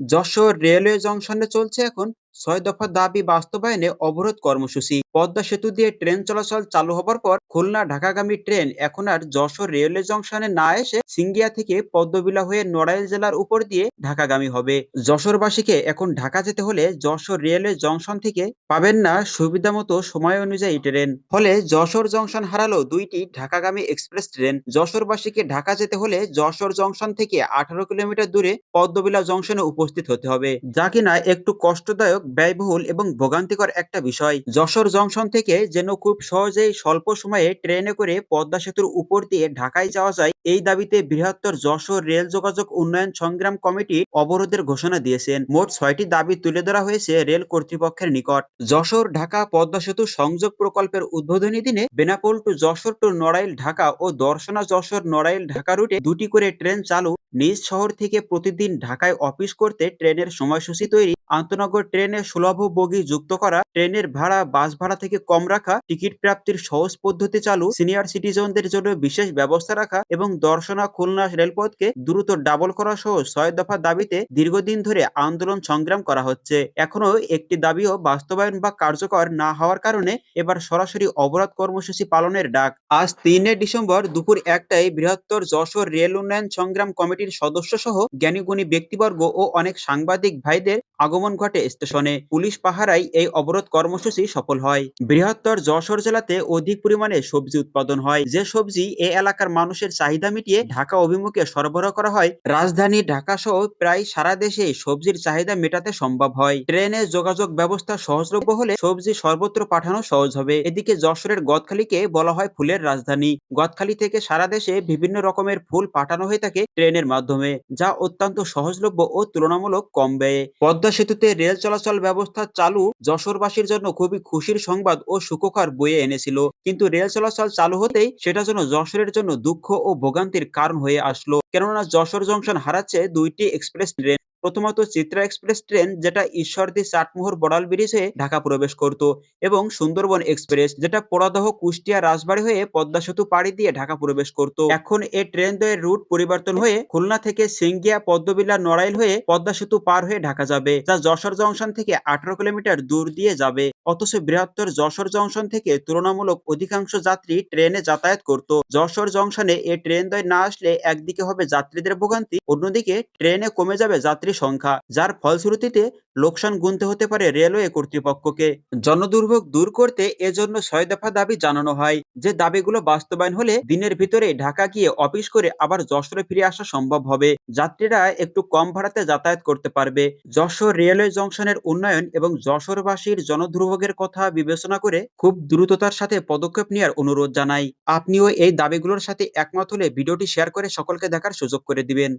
Jessore railway জংশনে চলছে এখন। ছয় দফা দাবি বাস্তবায়নে অবরোধ কর্মসূচি। পদ্মা সেতু দিয়ে ট্রেন চলাচল চালু হবার পর খুলনা ঢাকাগামী ট্রেন এখন আর যশোর রেলওয়ে জংশনে না এসে সিঙ্গিয়া থেকে পদ্মবিলা হয়ে নড়াইল জেলার উপর দিয়ে ঢাকাগামী হবে। যশোরবাসীকে এখন ঢাকা যেতে হলে যশোর রেলওয়ে জংশন থেকে পাবেন না সুবিধা মতো সময় অনুযায়ী ট্রেন। ফলে যশোর জংশন হারালো দুইটি ঢাকাগামী এক্সপ্রেস ট্রেন। যশোরবাসীকে ঢাকা যেতে হলে যশোর জংশন থেকে আঠারো কিলোমিটার দূরে পদ্মবিলা জংশনে উপস্থিত হতে হবে। যা কিনা একটু কষ্টদায়ক ব্যয়বহুল এবং ভোগান্তিকর একটা বিষয়। যশোর জংশন থেকে যেন খুব সহজেই স্বল্প সময়ে ট্রেনে করে পদ্মা সেতুর উপর দিয়ে ঢাকায় যাওয়া যায় এই দাবিতে বৃহত্তর যশোর রেল যোগাযোগ উন্নয়ন সংগ্রাম কমিটি অবরোধের ঘোষণা দিয়েছেন। মোট ছয়টি দাবি তুলে ধরা হয়েছে রেল কর্তৃপক্ষের নিকট। যশোর ঢাকা পদ্মা সেতু সংযোগ প্রকল্পের উদ্বোধনী দিনে বেনাপোল টু যশোর টু নড়াইল ঢাকা ও দর্শনা যশোর নড়াইল ঢাকা রুটে দুটি করে ট্রেন চালু। নিজ শহর থেকে প্রতিদিন ঢাকায় অফিস করতে ট্রেনের সময়সূচি তৈরি। আন্তনগর ট্রেনে সুলভ বগি যুক্ত করা, ট্রেনের ভাড়া, বাস ভাড়া থেকে কম রাখা, টিকিট প্রাপ্তির সহজ পদ্ধতি চালু, সিনিয়র সিটিজনদের জন্য বিশেষ ব্যবস্থা রাখা এবং দর্শনা খুলনা রেলপথকে দ্রুত ডাবল করা সহ ছয় দফা দাবিতে দীর্ঘদিন ধরে আন্দোলন সংগ্রাম করা হচ্ছে। এখনও একটি দাবিও বাস্তবায়ন বা কার্যকর না হওয়ার কারণে এবার সরাসরি অবরোধ কর্মসূচি পালনের ডাক। আজ তিনে ডিসেম্বর দুপুর একটায় বৃহত্তর যশোর রেল উন্নয়ন সংগ্রাম কমিটির সদস্য সহ জ্ঞানীগুণী ব্যক্তিবর্গ ও অনেক সাংবাদিক ভাইদের আগমন ঘটে স্টেশনে। পুলিশ পাহারায় এই অবরোধ কর্মসূচি সফল হয়। বৃহত্তর যশোর জেলাতে অধিক পরিমাণে সবজি উৎপাদন হয়। যে সবজি এ এলাকার মানুষের চাহিদা মিটিয়ে ঢাকা অভিমুখে সরবরাহ করা হয়। রাজধানী ঢাকা সহ প্রায় সারা দেশে সবজির চাহিদা মেটাতে সম্ভব হয়। ট্রেনে যোগাযোগ ব্যবস্থা সহজলভ্য হলে সবজি সর্বত্র পাঠানো সহজ হবে। এদিকে যশোরের গদখালিকে বলা হয় ফুলের রাজধানী। গদখালি থেকে সারা দেশে বিভিন্ন রকমের ফুল পাঠানো হয়ে থাকে ট্রেনের মাধ্যমে, যা অত্যন্ত সহজলভ্য ও তুলনামূলক কম ব্যয়ে। পদ্মা সেতুতে রেল চলাচল ব্যবস্থা চালু যশোরবাসীর জন্য খুবই খুশির সংবাদ ও সুখকর বয়ে এনেছিল। কিন্তু রেল চলাচল চালু হতেই সেটা যেন যশোরের জন্য দুঃখ ও ভোগান্তির কারণ হয়ে আসলো। কেননা যশোর জংশন হারাচ্ছে দুইটি এক্সপ্রেস ট্রেন। প্রথমত চিত্রা এক্সপ্রেস ট্রেন, যেটা ঈশ্বরদী চাটমোহর বড়াল ব্রিজ হয়ে ঢাকা প্রবেশ করত, এবং সুন্দরবন এক্সপ্রেস, যেটা পোড়াদহ কুষ্টিয়া রাজবাড়ি হয়ে পদ্মা সেতু পাড়ি দিয়ে ঢাকা প্রবেশ করত। এখন এই ট্রেন দ্বয়ের রুট পরিবর্তন হয়ে খুলনা থেকে সিঙ্গিয়া পদ্মবিলা নড়াইল হয়ে পদ্মা সেতু পার হয়ে ঢাকা যাবে, যা যশোর জংশন থেকে আঠারো কিলোমিটার দূর দিয়ে যাবে। অথচ বৃহত্তর যশোর জংশন থেকে তুলনামূলক অধিকাংশ যাত্রী ট্রেনে যাতায়াত করত। যশোর জংশনে এ ট্রেন দ্বয় না আসলে একদিকে হবে যাত্রীদের ভোগান্তি, অন্যদিকে ট্রেনে কমে যাবে যাত্রী সংখ্যা, যার ফলশ্রুতিতে লোকসান গুনতে হতে পারে রেলওয়ে কর্তৃপক্ষকে। জনদুর্ভোগ দূর করতে এজন্য ছয় দফা দাবি জানানো হয়, যে দাবিগুলো বাস্তবায়ন হলে দিনের ভিতরে ঢাকা গিয়ে অফিস করে আবার যশোরে ফিরে আসা সম্ভব হবে। যাত্রীরা একটু কম ভাড়াতে যাতায়াত করতে পারবে। যশোর রেলওয়ে জংশনের উন্নয়ন এবং যশোরবাসীর জনদুর্ভোগের কথা বিবেচনা করে খুব দ্রুততার সাথে পদক্ষেপ নেওয়ার অনুরোধ জানাই। আপনিও এই দাবিগুলোর সাথে একমত হলে ভিডিওটি শেয়ার করে সকলকে দেখার সুযোগ করে দিবেন।